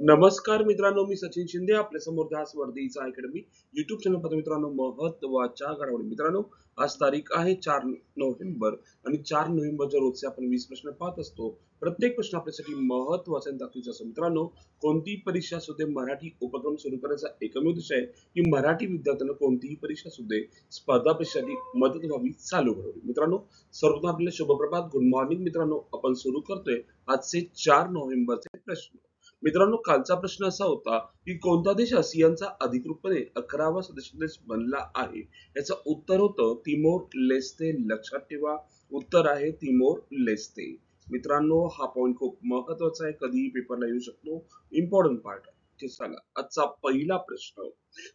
नमस्कार मित्रांनो मी सचिन शिंदे आपल्यासमोर ध्यास वर्धीचा अकॅडमी युट्यूब चॅनल पाहतो मित्रांनो महत्त्वाच्या घडामोडी. मित्रांनो आज तारीख आहे चार नोव्हेंबर आणि चार नोव्हेंबरच्या रोजचे आपण वीस प्रश्न पाहत असतो. प्रत्येक प्रश्न आपल्यासाठी महत्त्वाचा आणि ताकदीचा असतो मित्रांनो कोणतीही परीक्षा असू दे मराठी उपक्रम सुरू करण्याचा एकमेव उद्देश आहे की मराठी विद्यार्थ्यांना कोणतीही परीक्षा असू दे स्पर्धा परीक्षेसाठी मदत व्हावी चालू घडवली मित्रांनो सर्वप्रथम आपल्याला शुभप्रभात. गुड मॉर्निंग मित्रांनो आपण सुरू करतोय आजचे चार नोव्हेंबरचे प्रश्न. मित्रांनो कालचा प्रश्न असा होता की कोणता देश आसियानचा अधिकृतपणे अकरावा सदस्य देश बनला आहे? याचं उत्तर होतं तिमोर लेस्ते. लक्षात ठेवा उत्तर आहे तिमोर लेस्ते. मित्रांनो हा पॉइंट खूप महत्त्वाचा आहे. कधीही पेपरला येऊ शकतो. इम्पॉर्टंट पार्ट आहे. चला आजचा पहिला प्रश्न.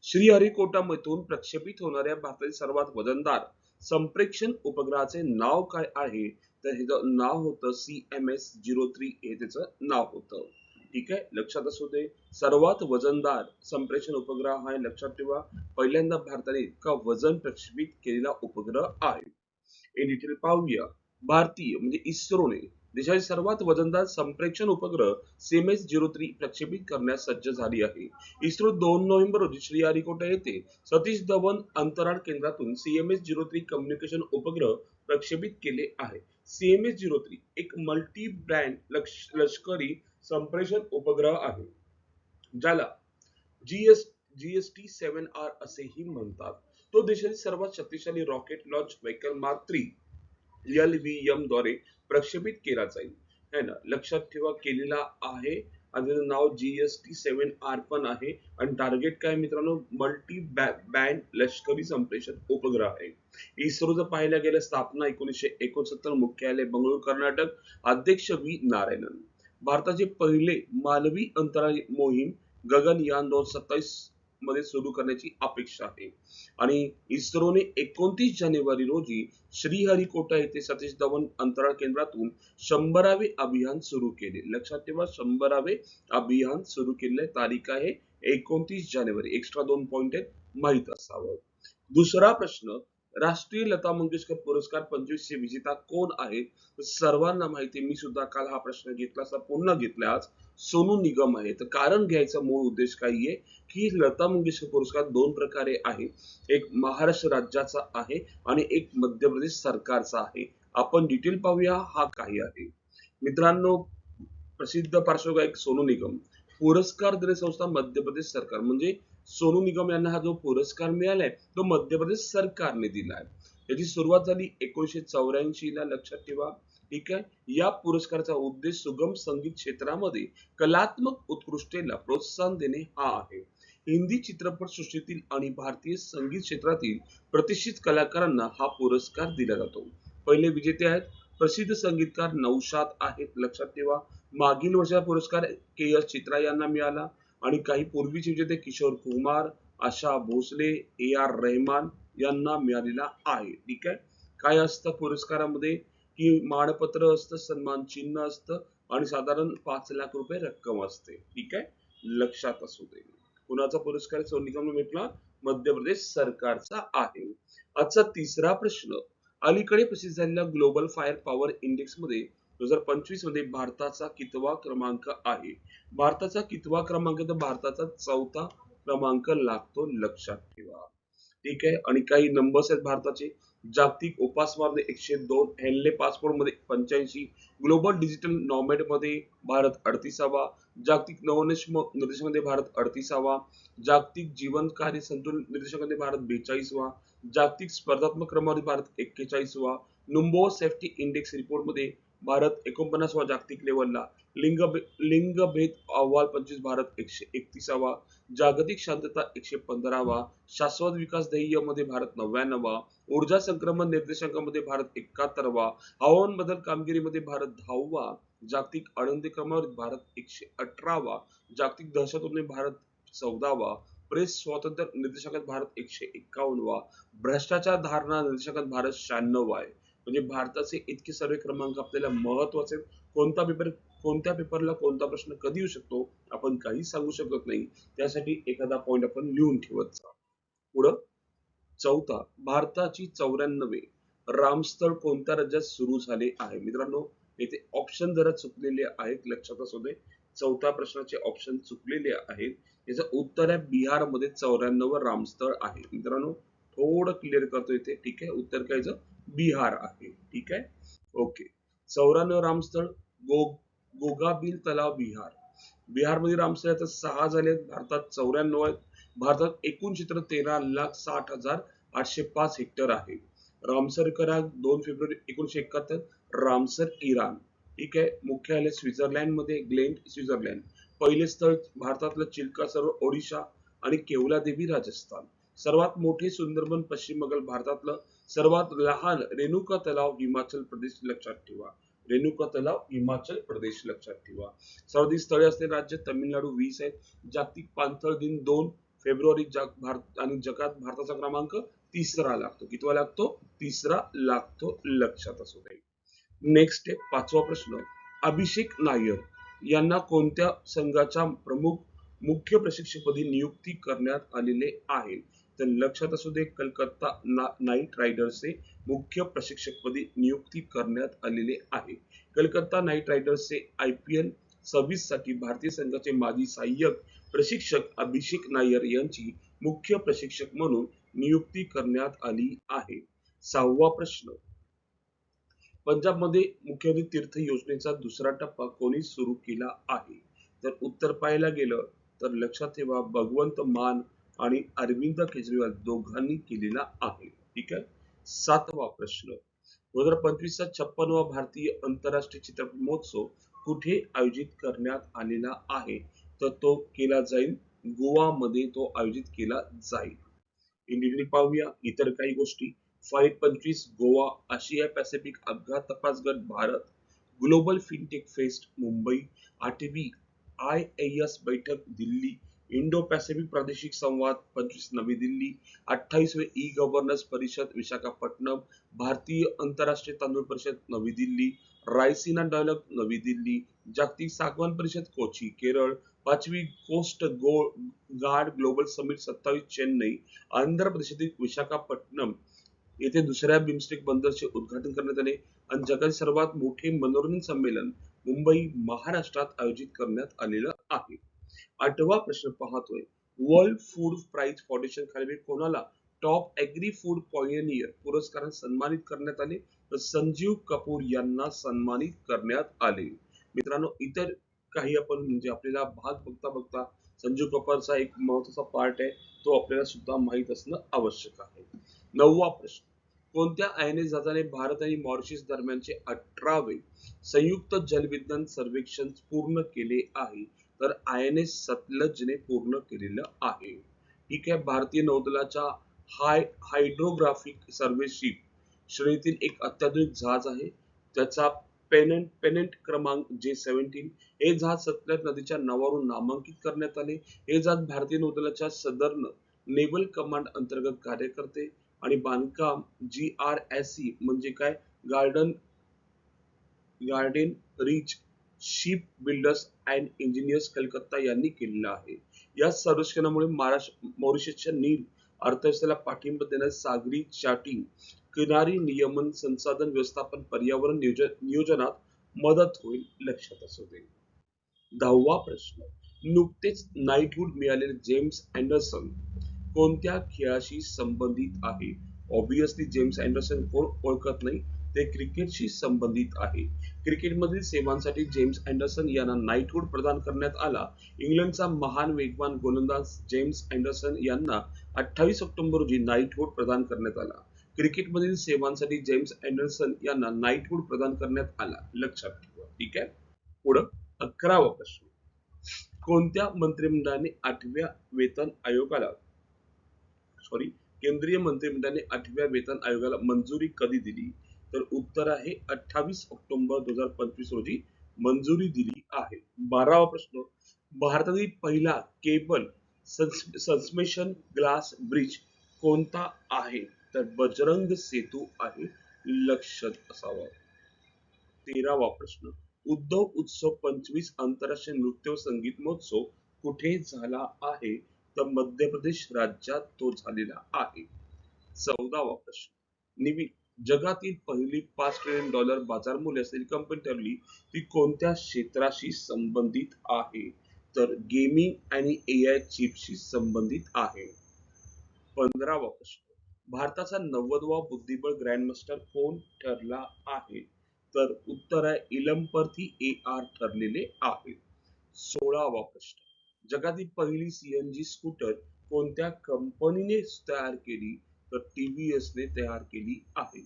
श्रीहरिकोटा मधून प्रक्षेपित होणाऱ्या भारतातील सर्वात वजनदार संप्रेक्षण उपग्रहाचे नाव काय आहे? तर हे नाव होतं C M S zero three हे त्याचं नाव होतं. ठीक आहे? लक्षात असू दे. सर्वात वजनदार संप्रेषण उपग्रह हा लक्षात ठेवा. पहिल्यांदा भारताने इतका वजन प्रक्षेपित केलेला उपग्रह आहे. हे डिटेल पाहूया. भारतीय म्हणजे इस्रोने देशाचे सर्वात वजनदार संप्रेक्षण उपग्रह सीएमएस झिरो थ्री प्रक्षेपित करण्यास सज्ज झाली आहे. इस्रो दोन नोव्हेंबर रोजी श्रीहरिकोटा येथे सतीश धवन अंतराळ केंद्रातून सीएमएस झिरो थ्री कम्युनिकेशन उपग्रह प्रक्षेपित केले आहे. सीएमएस झिरो थ्री एक मल्टी ब्रँड लष्करी संप्रेषण उपग्रह आहे ज्याला जीएस जीएसटी सेव्हन आर असेही म्हणतात. तो देशातील सर्वात शक्तिशाली रॉकेट लॉन्च व्हेकल मात्री एल व्ही एमद्वारे प्रक्षेपित केला जाईल. है ना? लक्षात ठेवा केलेला आहे. आणि त्याचं नाव जीएसटी सेव्हन आर पण आहे. आणि टार्गेट काय मित्रांनो? मल्टी बँड लष्करी संप्रेषण उपग्रह आहे. इस्रो जर पाहायला गेलं स्थापना एकोणीसशे एकोणसत्तर मुख्यालय बंगळूर कर्नाटक. अध्यक्ष व्ही. नारायणन. भारताचे पहिले मानवी अंतराळ मोहीम गगनयान दोन सत्तावीसमध्ये सुरू करण्याची अपेक्षा आहे. आणि इस्रोने एकोणतीस जानेवारी रोजी श्रीहरिकोटा येथे सतीश धवन अंतराळ केंद्रातून शंभरावे अभियान सुरू केले. लक्षात ठेवा शंभरावे अभियान सुरू केले तारीख आहे एकोणतीस जानेवारी. एक्स्ट्रा दोन पॉइंट आहेत माहीत असावं. दुसरा प्रश्न राष्ट्रीय लता मंगेशकर पुरस्कार पंचवीसशे विजेता कोण आहेत सर्वांना माहिती मी सुद्धा काल हा प्रश्न घेतला असता पुन्हा घेतला आज. सोनू निगम आहे. तर कारण घ्यायचा मूळ उद्देश काय आहे? की लता मंगेशकर पुरस्कार दोन प्रकारे आहे. एक महाराष्ट्र राज्याचा आहे आणि एक मध्य प्रदेश सरकारचा आहे. आपण डिटेल पाहूया हा काही आहे. मित्रांनो प्रसिद्ध पार्श्वगायक सोनू निगम. पुरस्कार देणे संस्था मध्य प्रदेश सरकार. म्हणजे सोनू निगम यांना हा जो पुरस्कार मिळालाय तो मध्य प्रदेश सरकारने दिलाय. याची सुरुवात झाली एकोणीशे चौऱ्याऐंशी ला लक्षात ठेवा. ठीक आहे? या पुरस्काराचा उद्देश सुगम संगीत क्षेत्रामध्ये कलात्मक उत्कृष्टेला प्रोत्साहन देणे हा आहे. हिंदी चित्रपट सृष्टीतील आणि भारतीय संगीत क्षेत्रातील प्रतिष्ठित कलाकारांना हा पुरस्कार दिला जातो. पहिले विजेते आहेत. प्रसिद्ध संगीतकार नौशाद आहेत. लक्षात ठेवा. मागील वर्षाचा पुरस्कार के एस चित्रा यांना मिळाला. आणि काही पूर्वीचे ते किशोर कुमार आशा भोसले ए आर रहमान यांना मिळालेला आहे. ठीक आहे? काय असतं पुरस्कारामध्ये? की मानपत्र असतं सन्मान चिन्ह असतं आणि साधारण पाच लाख रुपये रक्कम असते. ठीक आहे? लक्षात असू दे. कुणाचा पुरस्कार सोनू भेटला. मध्य प्रदेश सरकारचा आहे. आजचा तिसरा प्रश्न. अलीकडे प्रसिद्ध झालेल्या ग्लोबल फायर पॉवर इंडेक्समध्ये दोन हजार पंचवीसमध्ये भारताचा कितवा क्रमांक आहे? भारताचा कितवा क्रमांक तर भारताचा चौथा क्रमांक लागतो लक्षात ठेवा. ठीक आहे? आणि काही नंबर्स आहेत भारताचे. जागतिक उपासमारमध्ये एकशे दोन हेनले पासपोर्टमध्ये पंच्याऐंशी ग्लोबल डिजिटल नॉमेटमध्ये भारत अडतीसावा जागतिक नवोन्मेष निर्देशामध्ये भारत अडतीसावा जागतिक जीवन कार्य संतुलन निर्देशामध्ये भारत बेचाळीसवा जागतिक स्पर्धात्मक क्रमांक भारत एक्केचाळीसवा नुंबो सेफ्टी इंडेक्स रिपोर्टमध्ये भारत एकोणपन्नासवा जागतिक लेवलला लिंग लिंगभेद अहवाल पंचवीस भारत एकशे एकतीसावा. जागतिक शांतता एकशे पंधरावा. शाश्वत विकास ध्येयमध्ये भारत नव्याण्णवा. ऊर्जा संक्रमण निर्देशांकामध्ये भारत एकाहत्तरवा. हवामान बदल कामगिरीमध्ये भारत दहावा. जागतिक आनंदी क्रमावर भारत एकशे अठरावा. जागतिक दहशतवादने भारत चौदावा. प्रेस स्वातंत्र्य निर्देशांकात भारत एकशे एक्कावन्नवा भ्रष्टाचार धारणा निर्देशांकात भारत शहाण्णव आहे. म्हणजे भारताचे इतके सर्व क्रमांक आपल्याला महत्त्वाचे कोणता पेपर कोणत्या पेपरला कोणता प्रश्न कधी येऊ शकतो आपण काही सांगू शकत नाही. त्यासाठी एखादा पॉइंट आपण लिहून ठेवत जा. पुढं चौथा भारताची चौऱ्याण्णवे रामस्थळ कोणत्या राज्यात सुरू झाले आहे? मित्रांनो येथे ऑप्शन जरा चुकलेले आहेत लक्षात असू दे. चौथ्या प्रश्नाचे ऑप्शन चुकलेले आहेत. याचं उत्तर आहे बिहारमध्ये चौऱ्याण्णव रामस्थळ आहे. मित्रांनो थोडं क्लिअर करतो इथे ठीक आहे? उत्तर काय बिहार आहे ठीक आहे? ओके सौरान रामस्थळ गो गोगाबिल तलाव बिहार. बिहारमध्ये रामस्थळ आता सहा झाले भारतात चौऱ्याण्णव आहेत. भारतात एकूण क्षेत्र तेरा लाख साठ हजार आठशे पाच हेक्टर आहे. रामसर करार दोन फेब्रुवारी एकोणीशे एकाहत्तर. Ramsar Iran. ठीक आहे? मुख्यालय स्वित्झर्लंडमध्ये ग्लेंट स्वित्झर्लंड. पहिले स्थळ भारतातलं चिल्का सरोवर ओडिशा आणि केवला देवी राजस्थान. सर्वात मोठे सुंदरबन पश्चिम बंगाल भारतातलं सर्वात लहान रेणुका तलाव हिमाचल प्रदेश लक्षात ठेवा. रेणुका तलाव हिमाचल प्रदेश लक्षात ठेवा. सर्वाधिक स्थळे असलेले राज्य तामिळनाडू वीस आहेत. जागतिक पाणथळ दिन दोन फेब्रुवारी जग भारत आणि जगात भारताचा क्रमांक तिसरा लागतो. कितवा लागतो? तिसरा लागतो लक्षात असू दे. नेक्स्ट पाचवा प्रश्न. अभिषेक नायर यांना कोणत्या संघाच्या प्रमुख मुख्य प्रशिक्षकपदी नियुक्ती करण्यात आलेले आहे? तर लक्षात असू दे कलकत्ता नाईट रायडर्सचे मुख्य प्रशिक्षकपदी नियुक्ती करण्यात आलेले आहे. कलकत्ता नाईट रायडर्सचे आय पी एल सव्वीससाठी भारतीय संघाचे माजी सहाय्यक प्रशिक्षक अभिषेक नायर यांची मुख्य प्रशिक्षक म्हणून नियुक्ती करण्यात आली आहे. सहावा प्रश्न. पंजाबमध्ये मुख्यमंत्री तीर्थ योजनेचा दुसरा टप्पा कोणी सुरू केला आहे? तर उत्तर पाहायला गेलं तर लक्षात ठेवा भगवंत मान आणि अरविंद केजरीवाल दोघांनी केलेला आहे. ठीक आहे? सातवा प्रश्न. दोन हजार पंचवीसचा छप्पनवा भारतीय आंतरराष्ट्रीय चित्रपट महोत्सव कुठे आयोजित करण्यात आलेला आहे? तर तो केला जाईल गोवामध्ये. तो आयोजित केला जाईल. इंडियन पाहूया इतर काही गोष्टी. फाईव्ह पंचवीस गोवा आशिया पॅसिफिक अपघात तपास गट Bharat global fintech fest Mumbai आठवी आय एस बैठक दिल्ली इंडो पॅसिफिक प्रादेशिक संवाद पंचवीस नवी दिल्ली अठ्ठावीसवे ई गव्हर्नन्स परिषद विशाखापट्टणम भारतीय आंतरराष्ट्रीय तांदूळ परिषद नवी दिल्ली रायसिना डायलॉग नवी दिल्ली जागतिक सागवान परिषद कोची केरळ पाचवी coast go guard global summit सत्तावीस चेन्नई आंध्र प्रदेशातील विशाखापट्टणम येथे दुसऱ्या बिमस्टेक बंदरचे उद्घाटन करण्यात आले आणि जगातील सर्वात मोठे मनोरंजन संमेलन मुंबई महाराष्ट्रात आयोजित करण्यात आलेलं आहे. आठवा प्रश्न पाहतोय. वर्ल्ड फूड प्राइज फाउंडेशन खाली कोणाला? टॉप ऍग्री फूड पॉयनियर पुरस्काराने सन्मानित करण्यात आले. तर संजीव कपूर यांना सन्मानित करण्यात आले. मित्रांनो इतर काही आपण म्हणजे आपल्याला भाग बघता बघता संजीव कपूरचा एक महत्त्वाचा पार्ट आहे. तो आपल्याला सुद्धा माहीत असणं आवश्यक आहे. नववा प्रश्न. कोणत्या आयने जहाजाने भारत आणि मॉरिशस दरम्यानचे अठरावे संयुक्त जलविज्ञान सर्वेक्षण पूर्ण केले आहे? तर आय एन एस सतलजने पूर्ण केलेलं आहे. ठीक आहे भारतीय नौदलाच्या हाय हायड्रोग्राफिक सर्वेशिप श्रेणीतील एक अत्याधुनिक जहाज आहे. त्याचा पेनंट पेनंट क्रमांक जे सेव्हन्टीन. हे जहाज सतलज नदीच्या नावावरून नामांकित करण्यात आले. हे जहाज भारतीय नौदलाच्या सदर्न नेव्हल कमांड अंतर्गत कार्य करते आणि बांधकाम जी आर एस सी म्हणजे काय? Garden garden reach ship builders and engineers Calcutta यांनी केलेला आहे. या सर्वेक्षणामुळे महाराष्ट्र मॉरिशसच्या नील अर्थव्यवस्थेला पाठिंबा देण्यास सागरी चार्टिंग किनारी नियमन संसाधन व्यवस्थापन पर्यावरण नियोजनात मदत होईल लक्षात असू दे. दहावा प्रश्न. नुकतेच नाईटहूड मिळालेले जेम्स अँडरसन कोणत्या खेळाशी संबंधित आहे? ऑब्विसली जेम्स अँडरसन कोण ओळखत नाही ते क्रिकेटशी संबंधित आहे. क्रिकेटमधील सेवांसाठी जेम्स अँडरसन यांना नाईटहूड प्रदान करण्यात आला. इंग्लंडचा महान वेगवान गोलंदाज जेम्स अँडरसन यांना अठ्ठावीस ऑक्टोबर रोजी नाईटहूड प्रदान करण्यात आला. क्रिकेटमधील सेवांसाठी जेम्स अँडरसन यांना नाईटहूड प्रदान करण्यात आला. लक्षात ठेवा. ठीक आहे? पुढं अकरावा प्रश्न. कोणत्या मंत्रिमंडळाने आठव्या वेतन आयोगाला सॉरी केंद्रीय मंत्रिमंडळाने आठव्या वेतन आयोगाला मंजुरी कधी दिली? तर उत्तर आहे अठ्ठावीस ऑक्टोबर दोन हजार पंचवीस रोजी मंजुरी दिली आहे. बारावा प्रश्न भारतातील पहिला केबल सस्पेन्शन ग्लास ब्रिज कोणता आहे? तर बजरंग सेतू आहे लक्षात असावा. तेरावा प्रश्न उद्योग उत्सव पंचवीस आंतरराष्ट्रीय नृत्य संगीत महोत्सव कुठे झाला आहे? तर मध्य प्रदेश राज्यात तो झालेला आहे. चौदावा प्रश्न निमित्त जगातील पहिली पाच ट्रिलियन डॉलर बाजार मूल्य असलेली कंपनी ठरली ती कोणत्या क्षेत्राशी संबंधित आहे? तर गेमिंग आणि ए आय चिपशी संबंधित आहे. पंधरावा प्रश्न. भारताचा नव्वदवा बुद्धिबळ ग्रँडमास्टर कोण ठरला आहे? तर उत्तर आहे इलमपर्थी ए आर ठरलेले आहे. सोळावा प्रश्न. जगातील पहिली सीएनजी स्कूटर कोणत्या कंपनीने तयार केली? तर टीव्हीएसने तयार केली आहे.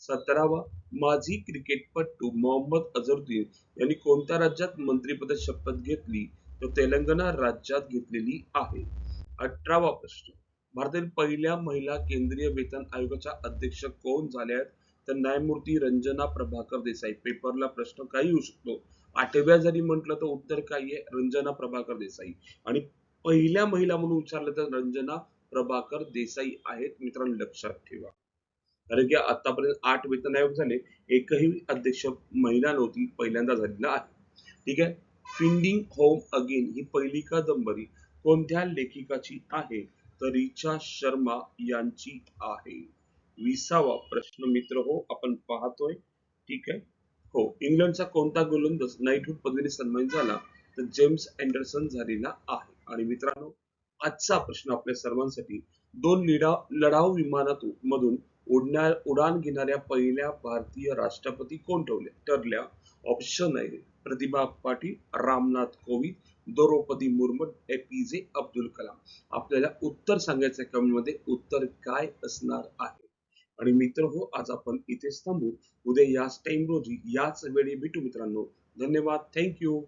सतरावा माजी क्रिकेटपटू मोहम्मद अझरुद्दीन यांनी कोणत्या राज्यात मंत्रिपदाची शपथ घेतली? तर तेलंगणा राज्यात घेतलेली आहे. अठरावा प्रश्न. भारतातील पहिल्या महिला केंद्रीय वेतन आयोगाच्या अध्यक्ष कोण झाल्या आहेत? तर न्यायमूर्ती रंजना प्रभाकर देसाई. पेपरला प्रश्न काही येऊ शकतो. आठव्या जरी म्हटलं तर उत्तर काय आहे. रंजना प्रभाकर देसाई. आणि पहिल्या महिला म्हणून विचारलं तर रंजना प्रभाकर देसाई आहेत मित्रांनो लक्षात ठेवा. कारण की आतापर्यंत आठ वेतन आयोग झाले एकही अध्यक्ष महिला नव्हती पहिल्यांदा झालेला आहे. ठीक आहे? फिंडिंग होम अगेन ही पहिली कादंबरी कोणत्या लेखिकाची आहे? तर रिचा शर्मा यांची आहे. विसावा प्रश्न मित्र हो आपण पाहतोय. ठीक आहे? हो इंग्लंडचा कोणता गोलंदाज नाईटहूड पदवीने सन्मान झाला? तर जेम्स अँडरसन झालेला आहे. आणि मित्रांनो आजचा प्रश्न आपल्या सर्वांसाठी. दोन लिडा लढाऊ विमानातून मधून उडण्या उडान घेणाऱ्या पहिल्या भारतीय राष्ट्रपती कोण ठेवले ठरल्या ऑप्शन आहे Pratibha Patil Ramnath Kovind Droupadi Murmu A P J Abdul Kalam. आपल्याला उत्तर सांगायचं कमेंटमध्ये उत्तर काय असणार आहे? आणि मित्र हो आज आपण इथेच थांबू. उद्या याच टाइम रोजी याच वेळी भेटू मित्रांनो. धन्यवाद. थँक्यू